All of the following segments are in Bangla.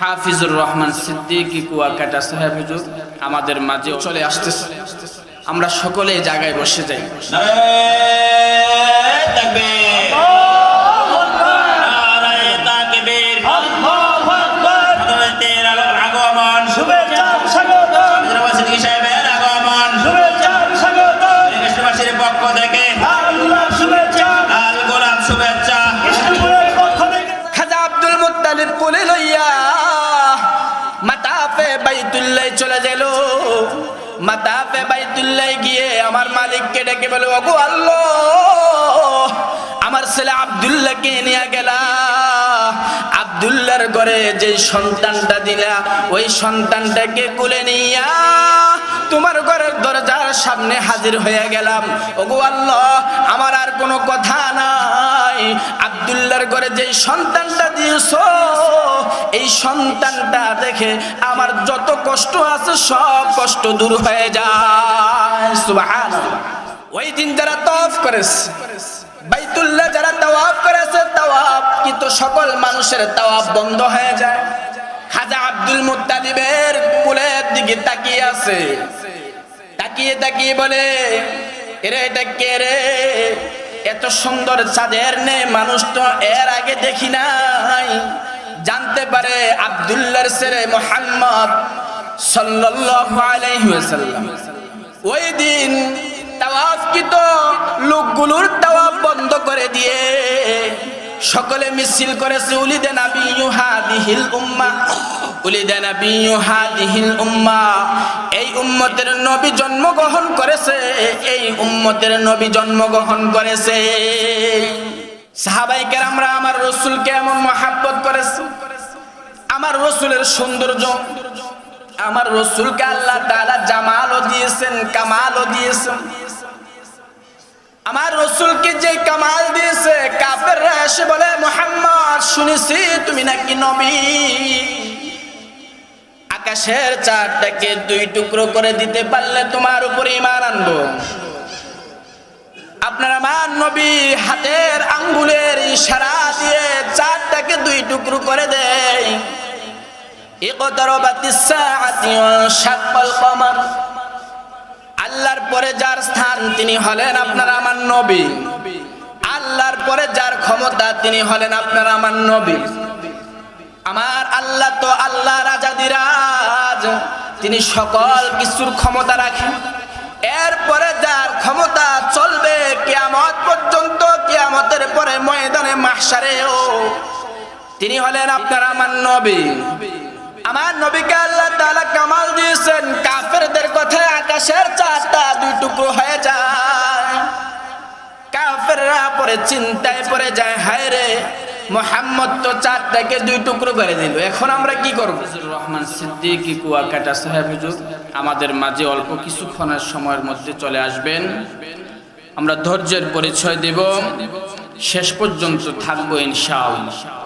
হাফিজুর রহমান সিদ্দিকী কুয়াকাটা সাহেব হুজুর আমাদের মাঝে চলে আসতেছে। আমরা সকলে জায়গায় বসে যাই। গিয়ে আমার মালিককে ডেকে বলে অগু আল্লাহ, আমার ছেলে আব্দুল্লাহকে নিয়ে গেলা। আবদুল্লার ঘরে যে সন্তানটা দিলা, ওই সন্তানটাকে কুলে নিয়া তোমার ঘরের দরজার সামনে হাজির হয়ে গেলাম। ওগো আল্লাহ, আমার আর কোনো কথা নাই। আব্দুল্লাহর ঘরে যে সন্তানটা দিয়েছ, এই সন্তানটা দেখে আমার যত কষ্ট আছে, সব কষ্ট দূর হয়ে যায়। ওই দিন যারা তওয়াফ করেছে, বাইতুল্লাহ যারা তাওয়াফ করেছে, তাওয়াফ কিন্তু সকল মানুষের তাওয়াফ বন্ধ হয়ে যায়। খাজা আব্দুল মুত্তালিবের কুলের দিকে তাকিয়ে আছে। তাকিয়ে তাকিয়ে বলে, এরে এটা কে রে? এত সুন্দর চাঁদের নে মানুষ তো এর আগে দেখি নাই। জানতে পারে আব্দুল্লাহর ছেলে মোহাম্মদ ওয়াসাল্লাম। ওই দিন তাওয়াফকৃত লোকগুলোর তাওয়াফ বন্ধ করে দিয়ে সকলে মিছিল করেছে, উলিদে নাবি ইউহাদিহিল উম্মাহ উলিদে নাবি ইউহাদিহিল উম্মাহ এই উম্মতের নবী জন্মগ্রহণ করেছে, এই উম্মতের নবী জন্মগ্রহণ করেছে। সাহাবাই কেরামরা আমার রসুলকে এমন মহাব্বত করেছে, আমার রসুলের সৌন্দর্য, আমার রসুলকে আল্লাহ তাআলা জামালও দিয়েছেন, কামালও দিয়েছেন। আমার রসুলকে যে কামাল দিয়েছে, কাফেররা এসে বলে, মোহাম্মদ, শুনেছি তুমি নাকি নবী? আকাশের চারটাকে দুই টুকরো করে দিতে পারলে তোমার উপরে ইমান আনব। আপনার আমার নবী হাতের আঙ্গুলের ইশারা দিয়ে চারটাকে দুই টুকরো করে দেয়। ইকতারাবাত ইস-সাআতি ওয়া শাক্কাল কমার। আল্লাহর পরে যার স্থান তিনি হলেন আপনার আমার নবী। আল্লাহর পরে যার ক্ষমতা তিনি হলেন আপনার আমার নবী। আমার আল্লাহ তো আল্লাহ রাজাদিরাজ তিনি সকল কিছুর ক্ষমতা রাখেন। এরপরে যার ক্ষমতা চলবে কেয়ামত পর্যন্ত, কেয়ামতের পরে ময়দানে মাহশারেও তিনি হলেন আপনার আমার নবী। আমার নবীকে আল্লাহ তাআলা কামাল দিয়েছেন। কাফেরদের কথায় আকাশের চারটা দুই টুকরো হয়ে যায়। কাফেররা পরে চিন্তায় পড়ে যায়, হায় রে, মোহাম্মদ তো চারটাকে দুই টুকরো করে দিল। এখন আমরা কি করব? রহমান সিদ্দিকী, কুয়াকাটা সাহেব হুজুর, আমাদের মাঝে অল্প কিছুক্ষণের সময়ের মধ্যে চলে আসবেন। আমরা ধৈর্যের পরিচয় দেব। শেষ পর্যন্ত থাকব ইনশাআল্লাহ।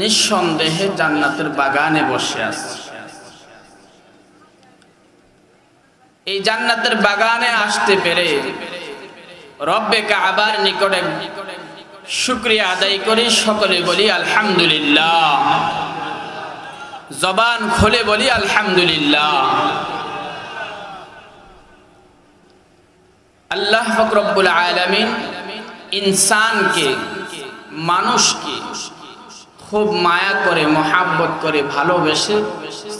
নিঃসন্দেহে জান্নাতের বাগানে বসে আছে। এই জান্নাতের বাগানে আসতে পেরে রব্বে কাবার নিকটে শুক্রিয়া আদায় করি, সকলে বলি আলহামদুলিল্লাহ। জবান খোলে বলি আলহামদুলিল্লাহ। আল্লাহ ফকরব্বুল আলমিন ইনসানকে, মানুষকে খুব মায়া করে, মহাব্বত করে, ভালোবেসে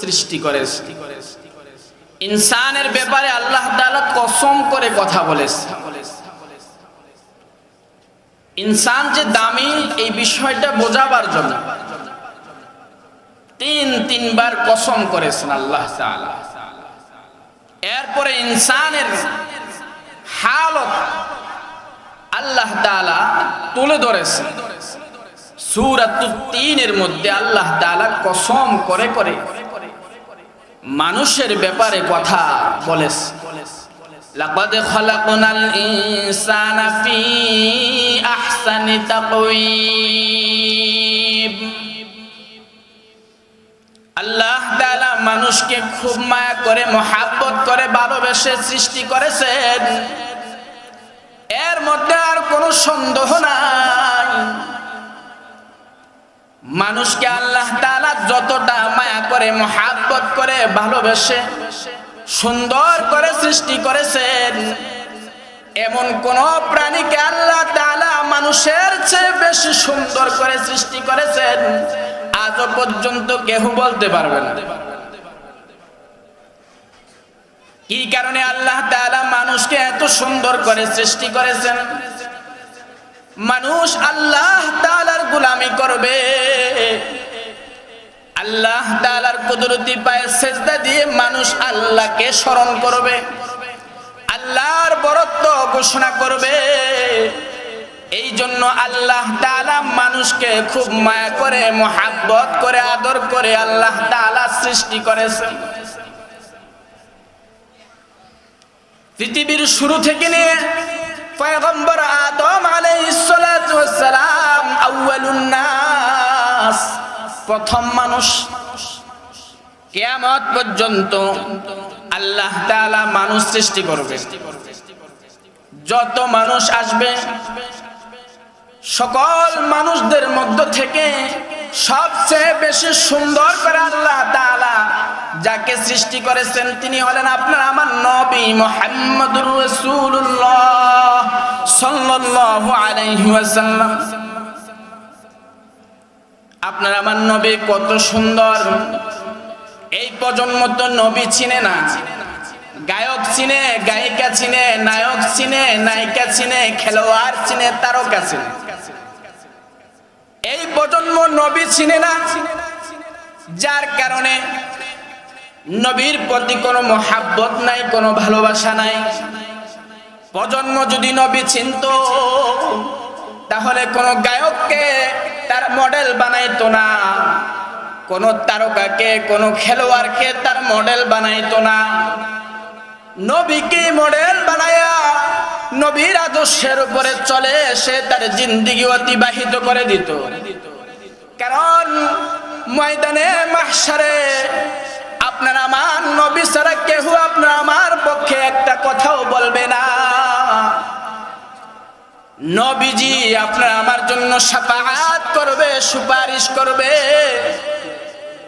সৃষ্টি করে। ইনসানের ব্যাপারে আল্লাহ কসম করে কথা বলেছে। ইনসান যে দামি, এই বিষয়টা বোঝাবার জন্য। তিন, তিনবার কসম করেছেন আল্লাহ এরপরে ইনসানের হালত আল্লাহ তুলে ধরেছেন। সুরাতুত তিনের মধ্যে আল্লাহ তাআলা কসম করে করে মানুষের ব্যাপারে কথা বলেছে লাকাদ খালাকনাল ইনসানা ফি আহসানি তাকওয়িম। আল্লাহ তাআলা মানুষকে খুব মায়া করে, মহাব্বত করে, ভালোবেসে সৃষ্টি করেছেন। এর মধ্যে আর কোনো সন্দেহ নাই। মানুষকে আল্লাহ তাআলা যতটা মায়া করে, মহাব্বত করে, ভালোবেসে, সুন্দর করে সৃষ্টি করেছেন, এমন কোন প্রাণীকে আল্লাহ তাআলা মানুষের চেয়ে বেশি সুন্দর করে সৃষ্টি করেছেন, আজও পর্যন্ত কেউ বলতে পারবে না। কি কারণে আল্লাহ তাআলা মানুষকে এত সুন্দর করে সৃষ্টি করেছেন? মানুষ আল্লাহ তাআলার গোলামি করবে। আল্লাহ তাআলার কুদরতি পায়ে সেজদা দিয়ে মানুষ আল্লাহকে স্মরণ করবে। আল্লাহর বরত্ব ঘোষণা করবে। এই জন্য আল্লাহ তাআলা মানুষকে খুব মায়া করে, মোহাব্বত করে, আদর করে আল্লাহ তাআলা সৃষ্টি করেছেন। পৃথিবীর শুরু থেকে নিয়ে পয়গম্বর আদম আলাইহিস সালাতু ওয়াস সালাম আউয়ালুন নাস। প্রথম মানুষ। কিয়ামত পর্যন্ত আল্লাহ তাআলা মানুষ সৃষ্টি করবে। যত মানুষ আসবে, সকল মানুষদের মধ্য থেকে সবচেয়ে বেশি সুন্দর করে আল্লাহ তাআলা যাকে সৃষ্টি করেছেন তিনি হলেন আপনার আমার নবী মুহাম্মদুর রাসূলুল্লাহ সাল্লাল্লাহু আলাইহি ওয়াসাল্লাম। আপনার আমার নবী কত সুন্দর। এই প্রজন্ম তো নবী চিনে না। গায়ক চিনে, গায়িকা চিনে, নায়ক চিনে, নায়িকা চিনে, খেলোয়াড় চিনে, তারকা চিনে। এই প্রজন্ম নবী চিনে না। যার কারণে নবীর প্রতি কোনো মহাব্বত নাই, কোনো ভালোবাসা নাই। প্রজন্ম যদি নবী চিনত, তাহলে কোনো গায়ককে তার মডেল বানাইতো না। কোন তারকাকে, কোন খেলোয়াড়কে তার মডেল বানাইতো না। নবীকে মডেল বানায়া নবীর আদর্শের উপরে চলে সে তার জিন্দিগি অতিবাহিত করে দিত। কারণ ময়দানে মাহসারে আপনার আমার নবী ছাড়া কেউ আপনার আমার পক্ষে একটা কথাও বলবে না। নবীজি আপনার আমার জন্য সাফাহাত করবে, সুপারিশ করবে।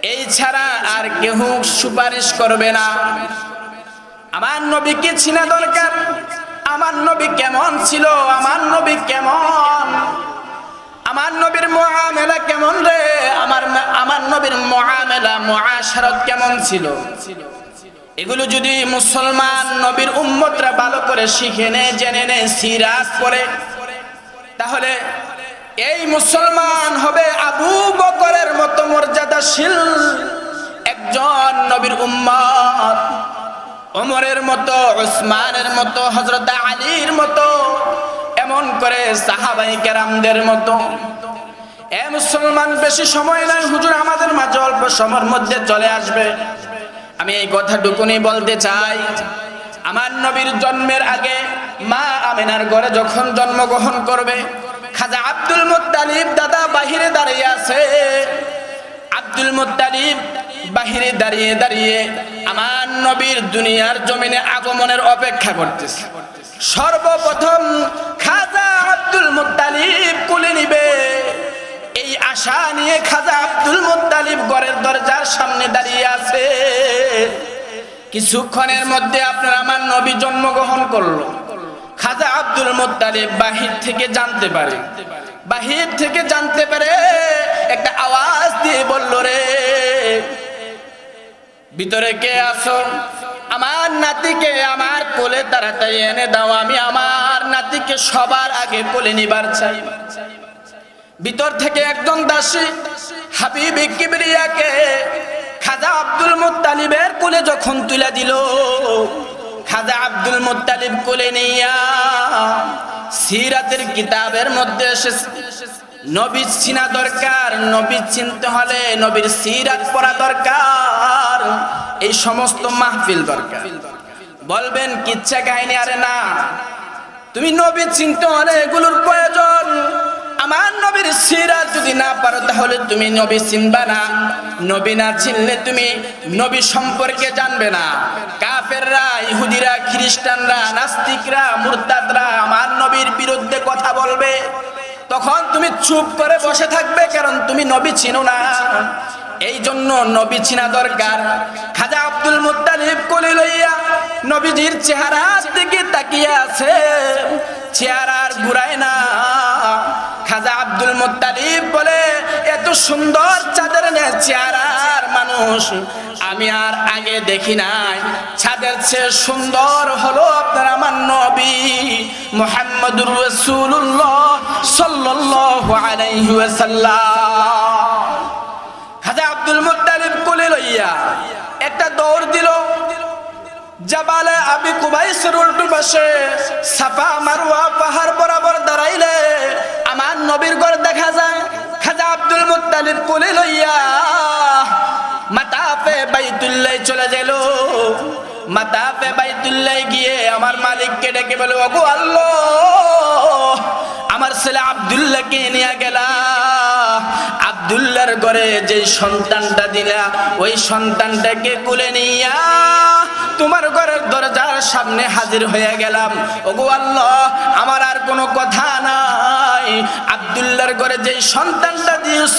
এই ছাড়া আর কেউ সুপারিশ করবে না। আমার নবী নবীকে চিনা দরকার। আমার নবী কেমন ছিল? আমার নবী কেমন? আমার নবীর মহামেলা কেমন রে? আমার আমার নবীর মহামেলা মহাশারত কেমন ছিল? এগুলো যদি মুসলমান নবীর উম্মতরা ভালো করে শিখে নে জেনে নে সিরাজ করে তাহলে এই মুসলমান হবে আবু বকরের মতো মর্যাদাশীল একজন নবীর উম্মত, ওমরের মতো, ওসমানের মতো হজরত আলীর মতো এমন করে সাহাবাই কেরামদের মতো। এ মুসলমান, বেশি সময় নাই হুজুর আমাদের মাঝে অল্প সময়ের মধ্যে চলে আসবে। আমি এই কথাটুকুনি বলতে চাই, আমার নবীর জন্মের আগে মা আমিনার ঘরে যখন জন্মগ্রহণ করবে, খাজা আব্দুল মুত্তালিব দাদা বাহিরে দাঁড়িয়ে আছে। আব্দুল মুত্তালিব বাহিরে দাঁড়িয়ে দাঁড়িয়ে আমার নবীর দুনিয়ার জমিনে আগমনের অপেক্ষা করতেছে। সর্বপ্রথম খাজা আব্দুল মুত্তালিব কুলে নিবে। এই আশা নিয়ে খাজা আব্দুল মুত্তালিব ঘরের দরজার সামনে দাঁড়িয়ে আছে। কিছুক্ষণের মধ্যে আপনার আমার নবী জন্মগ্রহণ করল। খাজা আব্দুল মুত্তালিব বাহির থেকে জানতে পারে। বাহির থেকে জানতে পারে একটা আওয়াজ দিয়ে বলল, রে, ভিতরে কে আসো আমার নাতিকে আমার কোলে তাড়াতাড়ি এনে দাও, আমি আমার নাতিকে সবার আগে কোলে নিবার চাই। ভিতর থেকে একজন দাসী হাবিবি কিবরিয়াকে খাজা আব্দুল মুত্তালিবের কোলে যখন তুলে দিল, খাজা আব্দুল মুত্তালিব কোলে নিয়া সিরাতের কিতাবের মধ্যে এসেছে। নবী চিনা দরকার নবী চিনতে হলে নবীর সিরাত পড়া দরকার। এই সমস্ত মাহফিল দরকার। বলবেন, কিচ্ছা কাহিনী আরে না। তুমি নবী চিনতে হলে এগুলোর প্রয়োজন। আমার নবীর সিরাত যদি না পারো, তাহলে তুমি নবী চিনবা না। নবী না চিনলে তুমি নবী সম্পর্কে জানবে না। কাফেররা, ইহুদিরা, খ্রিস্টানরা, নাস্তিকরা, মুরতাদরা আমার নবীর বিরুদ্ধে কথা বলবে। তখন তুমি চুপ করে বসে থাকবে, কারণ তুমি নবী চিনো না। এই জন্য নবী চিনা দরকার। খাজা আব্দুল মুতালিব কোলে লইয়া নবীজির চেহারার দিকে তাকিয়ে আছে। চেহারার ঘুরায় না। খাজা আব্দুল মুতালিব বলে, এত সুন্দর চাঁদের নে চেহারার মানুষ, আমি আর আগে দেখি নাই। ছাদের চেয়ে সুন্দর হলো আপনার আমার নবী মুহাম্মদুর রাসূলুল্লাহ সাল্লাল্লাহু আলাইহি ওয়াসাল্লাম। খাজা আব্দুল মুত্তালিব কোলে লইয়া একটা দৌড় দিল। জাবালে আবি কুবাইসের উল্টো পাশে সাফা মারওয়া পাহাড় বরাবর দাঁড়াইলে আমার নবীর ঘর দেখা যায়। খাজা আব্দুল মুত্তালিব কোলে লইয়া মাতাফে বাইতুল্লাহ চলে গেল। মাতাফে বাইতুল্লাহ গিয়ে আমার মালিককে ডেকে বলে, ওগো আল্লাহ, আমার ছেলে আব্দুল্লাহকে নিয়ে গেলা। আব্দুল্লাহর ঘরে যে সন্তানটা দিলা, ওই সন্তানটাকে কুলে নিয়া তোমার ঘরের দরজার সামনে হাজির হয়ে গেলাম। ওগো আল্লাহ, আমার আর কোনো কথা নাই। আবদুল্লার ঘরে যে সন্তানটা দিয়েছ,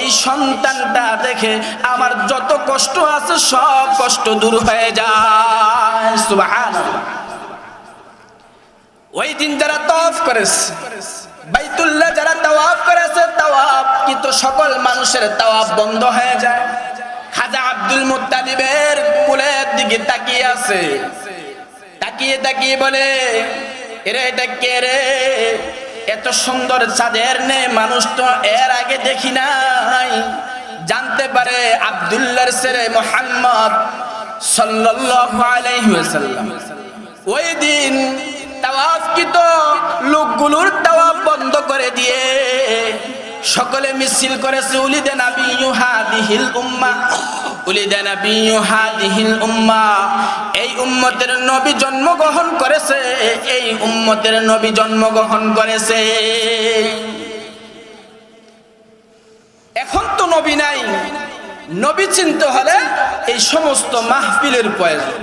এই সন্তানটা দেখে আমার যত কষ্ট আছে, সব কষ্ট দূর হয়ে যায়। ওই দিন যারা তওয়াফ করেছে, বাইতুল্লাহ যারা তাওয়াফ করেছে, তাওয়াফ কিন্তু সকল মানুষের তাওয়াফ বন্ধ হয়ে যায়। খাজা আব্দুল মুত্তালিবের কুলের দিকে তাকিয়ে আছে। তাকিয়ে তাকিয়ে বলে, এরে, এটা কে রে? এত সুন্দর চাঁদের নে মানুষ তো এর আগে দেখি নাই। জানতে পারে আব্দুল্লাহর ছেলে মোহাম্মদ সাল্লাল্লাহু ওই দিন তাওয়াফকৃত লোকগুলোর তাওয়াফ বন্ধ করে দিয়ে সকলে মিছিল করেছে, উলিদে নাবি ইউহাদিহিল উম্মা। এই উম্মতের নবী জন্মগ্রহণ করেছে, এই উম্মতের নবী জন্মগ্রহণ করেছে। এখন তো নবী নাই। নবী চিনতে হলে এই সমস্ত মাহফিলের প্রয়োজন।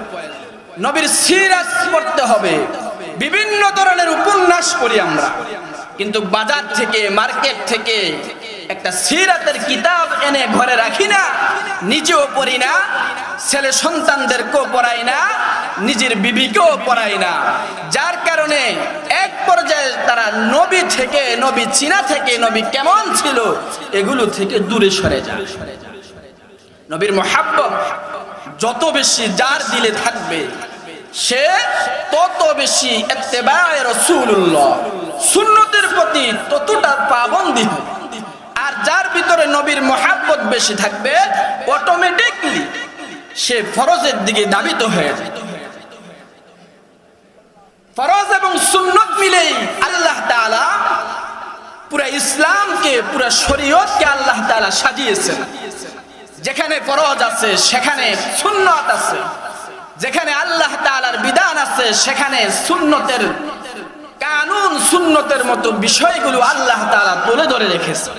নবীর সিরাজ পড়তে হবে। বিভিন্ন ধরনের উপন্যাস করি আমরা। কিন্তু বাজার থেকে, মার্কেট থেকে একটা সিরাতের কিতাব এনে ঘরে রাখি না, নিজেও পড়ি না, ছেলে সন্তানদেরকেও পড়াই না, নিজের বিবিকেও পড়াই না। যার কারণে এক পর্যায়ে তারা নবী থেকে, নবী চীনা থেকে, নবী কেমন ছিল, এগুলো থেকে দূরে সরে যায়। নবীর মহাব্বত, যত বেশি যার দিলে থাকবে, সে তত বেশি রাসূলুল্লাহ। সুন্নতের প্রতি ততটা পাবন্দি হবে। আর যার ভিতরে নবীর মহাব্বত বেশি থাকবে অটোমেটিকলি সে ফরজের দিকে দাবিত হয়ে যায় ফরজ এবং সুন্নত মিলেই আল্লাহ তাআলা পুরা ইসলামকে, পুরা শরীয়তকে আল্লাহ তাআলা সাজিয়েছেন। যেখানে ফরজ আছে, সেখানে সুন্নত আছে। যেখানে আল্লাহ তাআলার বিধান আছে, সেখানে সুন্নতের কানুন, সুন্নতের মতো বিষয়গুলো আল্লাহ তাআলা তুলে ধরে রেখেছে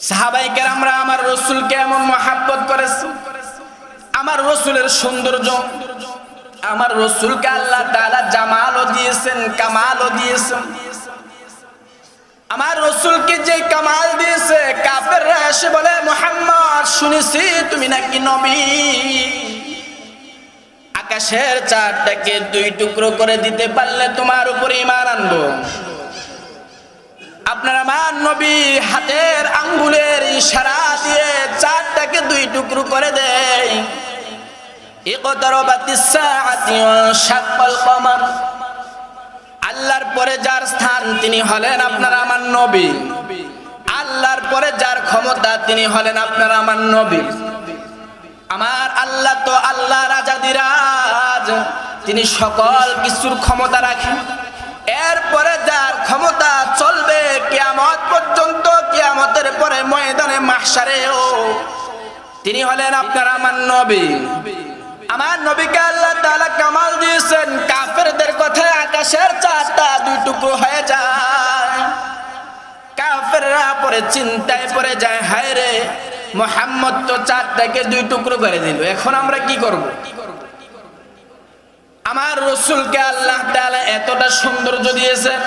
সাহাবাই কেরামরা আমার রসুলকে এমন মহাব্বত করেছে। আমার রসুলের সৌন্দর্য, আমার রসুলকে আল্লাহ তাআলা জামালও দিয়েছেন, কামালও দিয়েছেন। আমার রসুলকে যে কামাল দিয়েছে, কাফেররা এসে বলে, মোহাম্মদ, শুনেছি তুমি নাকি নবী? আকাশের চারটাকে দুই টুকরো করে দিতে পারলে তোমার উপরে ইমান আনব। আপনার আমার নবী হাতের আঙ্গুলের ইশারা দিয়ে চারটাকে দুই টুকরো করে দেয়। আল্লাহর পরে যার স্থান তিনি হলেন আপনার আমার নবী। আল্লাহর পরে যার ক্ষমতা তিনি হলেন আপনার আমার নবী। আমার আল্লাহ তো আল্লাহ রাজাদিরাজ তিনি সকল কিছুর ক্ষমতা রাখেন। এরপরে যার ক্ষমতা চলবে কেয়ামত পর্যন্ত, কেয়ামতের পরে ময়দানে ও তিনি হলেন আপনার আমার নবী। আমার নবীকে আল্লাহ তালা কামাল দিয়েছেন। কাফেরদের কথা আকাশের চারটা দুই টুকরো হয়ে যায়। কাফেররা পরে চিন্তায় পরে যায় হায় রে মোহাম্মদ তো চারটাকে দুই টুকরো করে দিল। এখন আমরা কি করব? আমার রসুলকে আল্লাহ তালা এতটা সৌন্দর্য দিয়েছেন।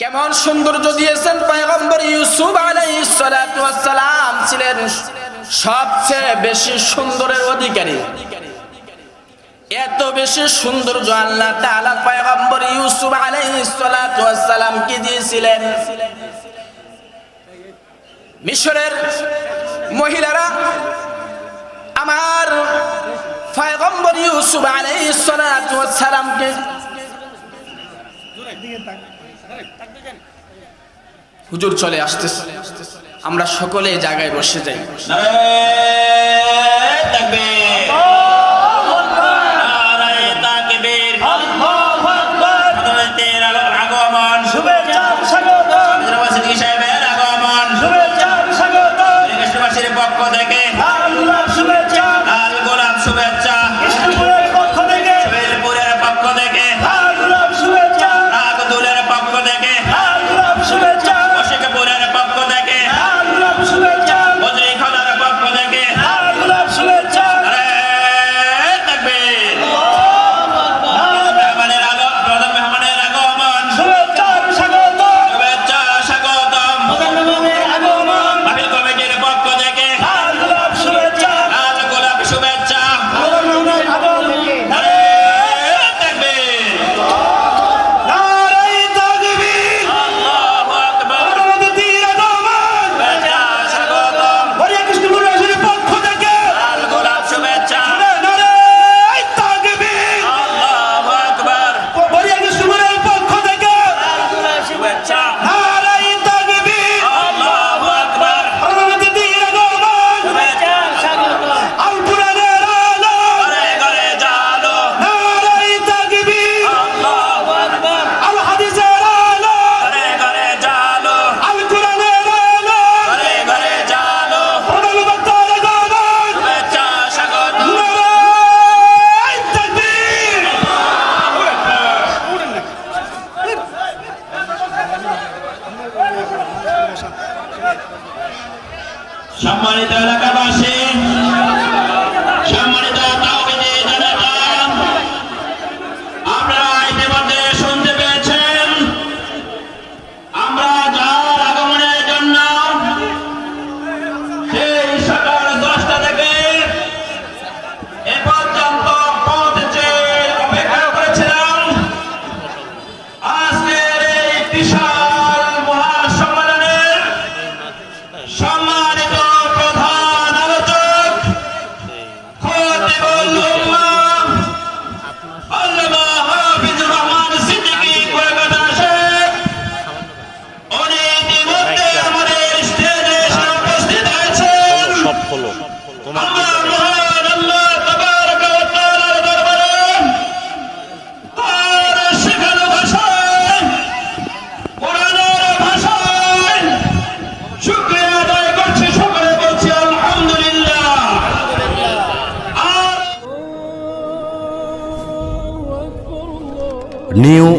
কেমন সৌন্দর্য দিয়েছেন? পয়গম্বর ইউসুফ আলাইসালাম ছিলেন সবচেয়ে বেশি সুন্দরের অধিকারী। এত বেশি সুন্দর আল্লাহ তাআলা পয়গম্বর ইউসুফ কি দিয়েছিলেন? মিশরের মহিলারা আমার পয়গম্বর ইউসুফ আলাইহিস হুজুর চলে আসতেছে। আমরা সকলে জায়গায় বসে যাই।